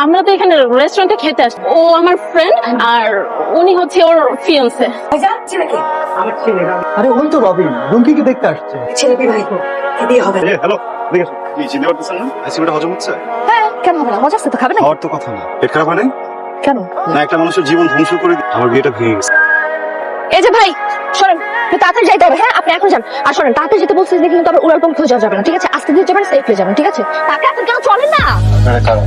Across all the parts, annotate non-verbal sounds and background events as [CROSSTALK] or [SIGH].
আমরা তো এখানে রেস্টুরেন্টে খেতে আসব ও আমার ফ্রেন্ড আর উনি হচ্ছে ওর ফিয়ান্সে আরে তো দেখতে আসছে চিনতে পারতেছেন না হজম হচ্ছে হ্যাঁ কেন না খাবে না তো কথা না? কেন একটা মানুষের জীবন ধ্বংস করে আমার বিয়েটা ভেঙে গেছে এই যে ভাই শোনেন তাড়াতাড়ি যাইতে হবে হ্যাঁ? আপনি এখন যান। আর শোনেন তাড়াতাড়ি যেতে বলছি কিন্তু আবার উড়াল পঙ্খ যাওয়া যাবে না ঠিক আছে? আস্তে দিয়ে যাবেন সেফ হয়ে যাবেন ঠিক আছে? তাকে আপনি কেন চলেন না? আপনারা কারা?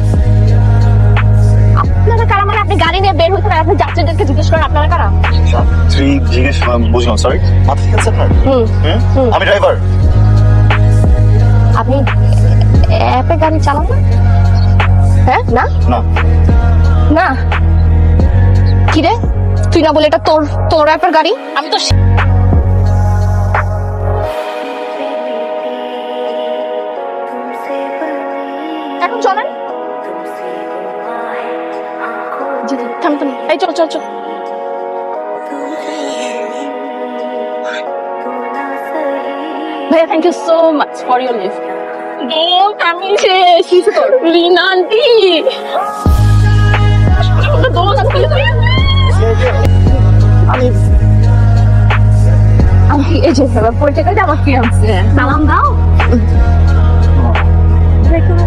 মানে? আপনি গাড়ি নিয়ে বের হয়েছেন আর আপনি যাত্রীদেরকে জিজ্ঞেস করেন আপনারা কারা? থ্রি জিজ্ঞেস বুঝলাম সরি মাথা ঠিক আছে আপনার? হুম। আমি ড্রাইভার আপনি অ্যাপে গাড়ি চালান না? হ্যাঁ? না? না। না? কি রে তুই না বলে এটা তোর তোর অ্যাপের গাড়ি? আমি তো এই, চল ভাইয়া থ্যাংক ইউ রিনা আমি আমি এই যে পরিচয় করে আমার ফিয়ান্সে সালাম দাও।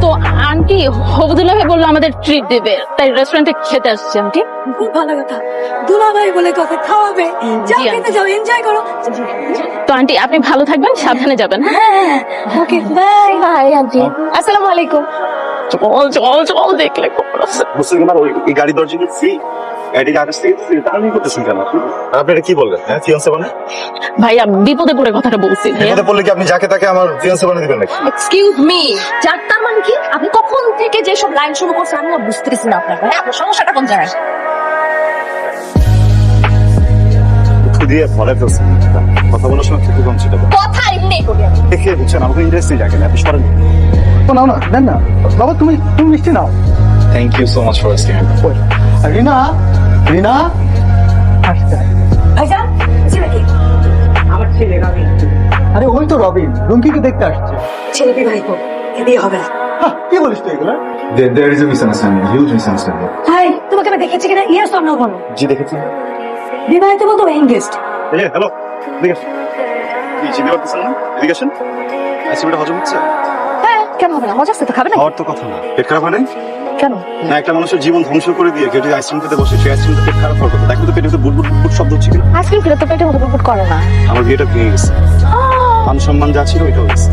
তো আন্টি হবদুল্লাহ ভাই বলল আমাদের ট্রিট দেবে। তাই রেস্টুরেন্টে খেতে আসছি আন্টি। খুব ভালো কথা। দুলাভাই বলে কথা খাওয়াবে। যাও খেতে যাও এনজয় করো। তো আন্টি আপনি ভালো থাকবেন সাবধানে যাবেন হ্যাঁ? Okay bye hi aunty. আসসালামু আলাইকুম। চল চল চল দেখলে আছে। ওই গাড়ি দরজা ফ্রি আকাশ থেকে করতেছেন কেন কি বলবেন হ্যাঁ ফিয়ান্সে মানে? ভাইয়া বিপদে পড়ে কথাটা বলছি। বিপদে পড়লে কি আপনি যাকে তাকে আমার ফিয়ান্সে বানিয়ে দিবেন নাকি? এক্সকিউজ মি যার মানে কি? আপনি কখন থেকে যে সব লাইন শুরু করছেন আমি না বুঝতেছি না আপনার আপনার সমস্যাটা কোন জায়গায়? দিয়ে ফলে ফেলছেন কথা বলার সময় একটু কম ছিল। কথা এমনি করি দেখে বুঝছেন আমাকে ইন্টারেস্টিং লাগে না আপনি সরেন। ও নাও না দেন না। বাবা তুমি তুমি মিষ্টি নাও। Thank you so much for asking ওই, রিনা? আসছে ভাইজান ছেলেকে আরে ওই তো রবিন রুমকিকে দেখতে আসছে। ছেলে বিবাহিত এদিকে হবে না। কি বলিস তুই এগুলো? There, there is a misunderstanding, huge misunderstanding. Hi তোমাকে আমি দেখেছি কিনা? ইয়েস অর নো বলো। জি দেখেছি। বিবাহিত বলতো এঙ্গেজড এই হ্যালো এদিকে আসুন। কি চিনতে পারতেছেন না এদিকে আসুন। হজম হচ্ছে? হ্যাঁ কেন হবে না? মজা আছে তো খাবে না খাওয়ার তো কথা না। পেট খারাপ হয় নাই? কেন? না একটা মানুষের জীবন ধ্বংস করে দিয়ে কেউ যদি আইসক্রিম খেতে বসে সেই আইসক্রিমটা পেট খারাপ হওয়ার কথা। দেখো তো পেটে তো বুট শব্দ হচ্ছে কিনা? আইসক্রিম খেলে তো বুটবুট করে না। আমার বিয়েটা ভেঙে গেছে। মান সম্মান যা ছিল ওইটাও গেছে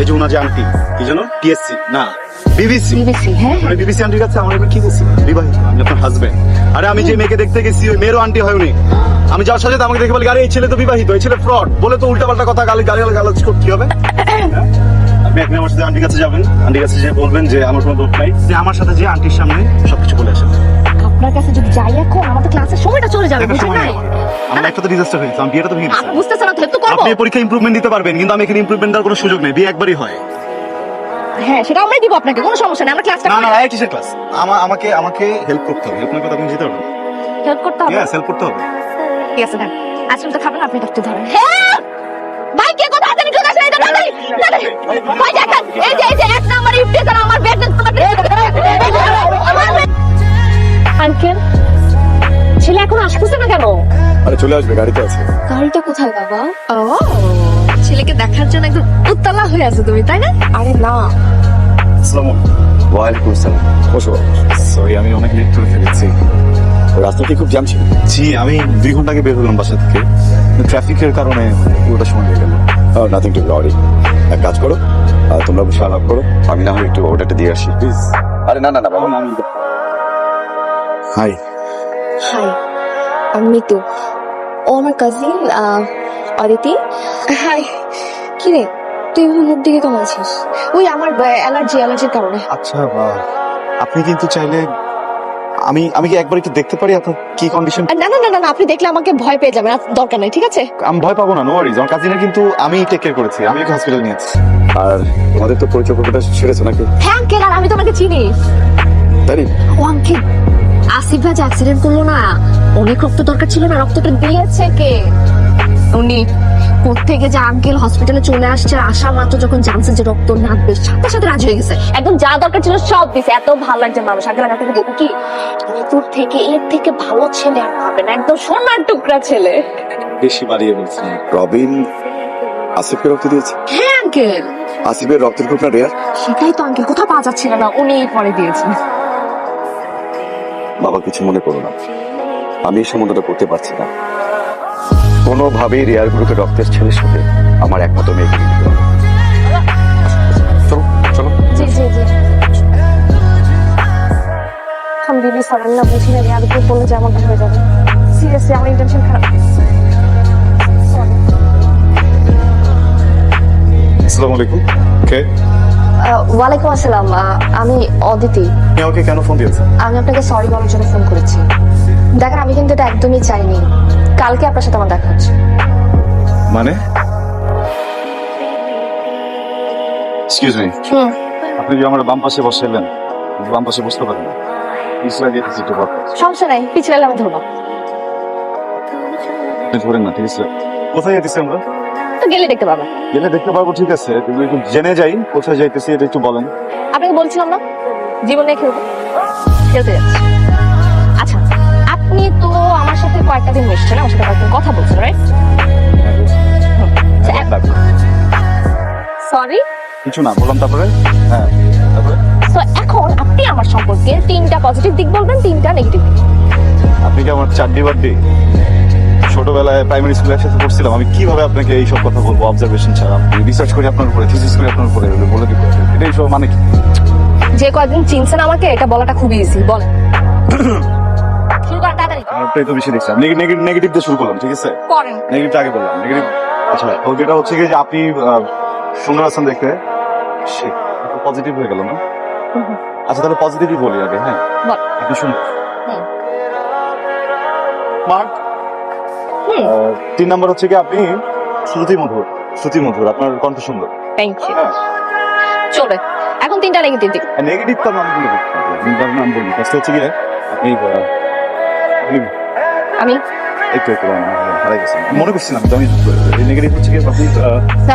এই যে ওনার যে আন্টি কি জানো টিএসসি না বিবিসি বিবিসি হ্যাঁ। মানে বিবিসি আন্টির কাছে আমার এবার কি বলছি? বিবাহিত আমি আপনার হাজবেন্ড আরে আমি যে মেয়েকে দেখতে গেছি ওই মেয়েরও আন্টি হয় উনি। আমি যাওয়ার সাথে আমাকে দেখে বলি আরে এই ছেলে তো বিবাহিত এই ছেলে ফ্রড বলে তো উল্টাপাল্টা কথা গালি গালি গালাজ করতে হবে? [LAUGHS] আপনি এখন আমার সাথে আন্টির কাছে যাবেন। আন্টির কাছে যে বলবেন যে আমার কোনো দোষ নাই। যে আমার সাথে যে আন্টির সামনে সবকিছু বলে আসেন। আপনার কাছে যদি যাই এখন আমাদের ক্লাসের সময়টা চলে যাবে নেই? আমার। একটা তো ডিজাস্টার হয়েছে আমার বিয়েটা তো ভেঙে গেছে বুঝতেছেন না তো হেল্প আপনি পরীক্ষা ইমপ্রুভমেন্ট দিতে পারবেন কিন্তু আমি এখানে ইমপ্রুভমেন্ট দেওয়ার কোনো সুযোগ নেই বিয়ে একবারই হয়। হ্যাঁ সেটা আমরাই দিব আপনাকে কোনো সমস্যা নেই আমরা ক্লাসটা না না এই কিসের ক্লাস আমার আমাকে আমাকে হেল্প করতে হবে হেল্প না করতে আপনি যেতে পারবেন। হেল্প করতে হবে? ইয়েস হেল্প করতে হবে। ঠিক আছে দেন। আইসক্রিম তো খাবেন আপনি একটু ধরেন। হ্যাঁ! ভাই কে ভাই দেখেন। এই যে এই যে এক নাম্বার ইফতেজার আমার বেড আঙ্কেল ছেলে এখন আসতেছে না কেন? আরে চলে আসবে গাড়িতে আছে। গাড়িটা কোথায় বাবা? ও ছেলেকে দেখার জন্য একদম উত্তালা হয়ে আছে তুমি তাই না? আরে না। আসসালামু ওয়ালাইকুম আসসালাম। বসো সরি আমি অনেক লেট করে ফেলেছি। রাস্তা কি খুব জ্যাম ছিল। জি আমি দুই ঘণ্টা আগে বের হলাম বাসা থেকে। ট্রাফিকের কারণে পুরোটা সময় হয়ে গেল। নাথিং টু লরি এক কাজ করো তোমরা বসে আলাপ করো আমি না হয় একটু অর্ডারটা দিয়ে আসি প্লিজ আরে না না না বাবা আমি হাই হাই আমি মিতু ও আমার কাজিন অদিতি। হাই কি রে তুই মুখ দিকে কেমন আছিস? ওই আমার অ্যালার্জি অ্যালার্জির কারণে। আচ্ছা বাহ আপনি কিন্তু চাইলে আমি আমি কি একবার একটু দেখতে পারি আপনার কি কন্ডিশন না না না না আপনি দেখলে আমাকে ভয় পেয়ে যাবেন দরকার নাই ঠিক আছে? আমি ভয় পাবো না নো ওয়ারিজ আমার কাজিনের কিন্তু আমি টেক কেয়ার করেছি আমি ওকে হসপিটাল নিয়েছি আর তোমাদের তো পরিচয় পর্বটা ছেড়েছো নাকি? হ্যাঁ আঙ্কেল আর আমি তোমাকে চিনি। তাই ও আঙ্কেল আসিফ ভাই অ্যাক্সিডেন্ট করল না অনেক রক্ত দরকার ছিল না রক্তটা দিয়েছে কে? উনি থেকে যে আঙ্কেল হসপিটালে চলে আসছে আসা মাত্র যখন জানছে যে রক্ত নাকবে সাথে সাথে রাজি হয়ে গেছে। একদম যা দরকার ছিল সব দিছে। এত ভালো একজন মানুষ। আগে লাগা থেকে কি? তোর থেকে এর থেকে ভালো ছেলে আর না। একদম সোনার টুকরা ছেলে। বেশি বাড়িয়ে বলছি। রবিন আসিফকে রক্ত দিয়েছে? হ্যাঁ আঙ্কেল আসিফের রক্তের গ্রুপটা রেয়ার সেটাই তো আঙ্কেল কোথাও পাওয়া যাচ্ছিল না উনি পরে দিয়েছেন বাবা কিছু মনে করো না। আমি এই সম্বন্ধটা করতে পারছি না। কোনোভাবেই রেয়ার গ্রুপের রক্তের ছেলের সাথে আমার দিতে হবে। চলো চলো। জি জি জি। আমি দিদি সরেন না বুঝি না আর কেউ বলে যে এমনটা হয়ে যাবে। সিরিয়াসলি আমার ইন্টেনশন খারাপ। আসসালামু আলাইকুম। কে? ওয়ালাইকুম আসসালাম। আমি অদিতি। আমাকে কেন ফোন দিয়েছেন? আমি আপনাকে সরি বলার জন্য ফোন করেছি। দেখেন আমি কিন্তু এটা একদমই চাইনি। কালকে আপনার সাথে আমার দেখা হচ্ছে। মানে? এক্সকিউজ মি আপনি যে আমার বাম পাশে বসাইলেন? বাম পাশে বসতে পারেন পিছলা দিয়ে একটু সমস্যা নাই পিছলে আমি ধরবো। আপনি ধরেন না ঠিক আছে? কোথায় যেতেছি আমরা? তো গেলে দেখতে পাবেন গেলে দেখতে পারব ঠিক আছে। কিন্তু একটু জেনে যাই কোথায় যাইতেছি এটা একটু বলেন। আপনাকে বলছিলাম না? জীবনে খেলব। খেলতে যাচ্ছি। আচ্ছা আপনি তো সাথে কয়েকটা দিন মিশছেন আমার সাথে কয়েকদিন কথা বলছেন রাইট সরি কিছু না বললাম তারপরে? হ্যাঁ তারপরে? তো এখন আপনি আমার সম্পর্কে তিনটা পজিটিভ দিক বলবেন তিনটা নেগেটিভ আপনি কি আমার চারটি বার্থডে ছোটবেলায় প্রাইমারি স্কুলে একসাথে পড়ছিলাম আমি কীভাবে আপনাকে এইসব কথা বলব? অবজারভেশন ছাড়া রিসার্চ করি আপনার উপরে থিসিস করি আপনার উপরে বলে দিব। এটাই সব মানে কি? যে কয়েকদিন চিনছেন আমাকে এটা বলাটা খুব ইজি বলেন। [COUGHS] শুরু করেন তাড়াতাড়ি। আপনারটাই তো বেশি দেখছিলাম। নেগেটিভ দিয়ে শুরু করলাম ঠিক আছে? করেন। নেগেটিভটা আগে বললাম। নেগেটিভ আচ্ছা তো যেটা হচ্ছে কি যে আপনি সুন্দর আছেন দেখতে পজিটিভ হয়ে গেল না? আচ্ছা তাহলে পজিটিভই বলি আগে হ্যাঁ? বল। শুনুন। মার্ক তিন নম্বর হচ্ছে কি আপনি শ্রুতি মধুর শ্রুতি মধুর আপনার কণ্ঠ সুন্দর। থ্যাংক ইউ চলে। এখন তিনটা নেগেটিভ দিক নেগেটিভ তো আমি বলব আমি বলব হচ্ছে কি আপনি আপনি আমি? একটু একটু হারাই গেছেন মনে করছিলাম তো আমি নেগেটিভ হচ্ছে কি আপনি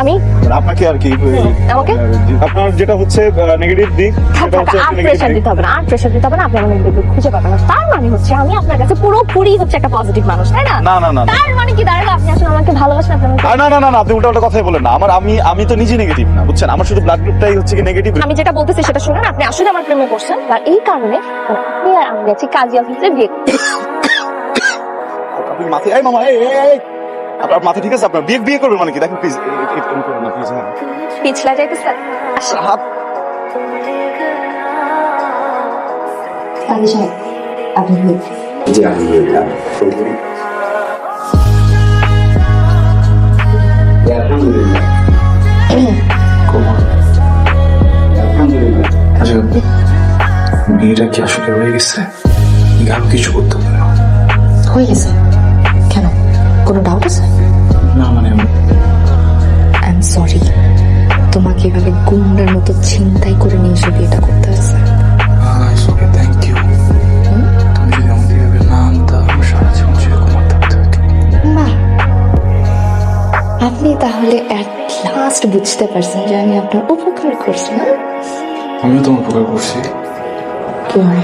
আমি? মানে আপনাকে আর কি আমাকে? আপনার যেটা হচ্ছে নেগেটিভ দিক সেটা হচ্ছে আর আপনি প্রেশার দিতে হবে না আর প্রেশার দিতে হবে না আপনি আমার নেগেটিভ খুঁজে পাবেন না। তার মানে হচ্ছে আমি আপনার কাছে পুরোপুরি হচ্ছে একটা পজিটিভ মানুষ তাই না? না না না। তার মানে কি দাঁড়াল আপনি আসলে আমাকে ভালোবাসেন আপনি না না না না আপনি উল্টা উল্টা কথাই বলেন না। আমার আমি আমি তো নিজে নেগেটিভ না বুঝছেন? আমার শুধু ব্লাড গ্রুপটাই হচ্ছে কি নেগেটিভ আমি যেটা বলতেছি সেটা শুনুন আপনি আসলে আমার প্রেমে পড়ছেন আর এই কারণে আপনি আর আমি গেছি কাজী অফিসে বিয়ে। আপনি মাথায় এই মামা এই এই, আপনার মাথা ঠিক আছে? আপনার বিয়ে বিয়ে করবেন মানে কি? দেখেন প্লিজ না প্লিজ হ্যাঁ। পিছলা হাত আপনি জি আলহামদুলিল্লাহ। আচ্ছা মেয়েটা কি আসলে হয়ে গেছে? আর কিছু করতে হবে না হয়ে গেছে। কেন? কোনো ডাউট আছে? না মানে আই এম সরি তোমাকে এভাবে গুন্ডার মতো ছিনতাই করে নিয়ে এসে বিয়েটা করতে বাহ আপনি তাহলে অ্যাট লাস্ট বুঝতে পারছেন যে আমি আপনার উপকার করছি না? আমিও তোমার উপকার করছি। কি হয়?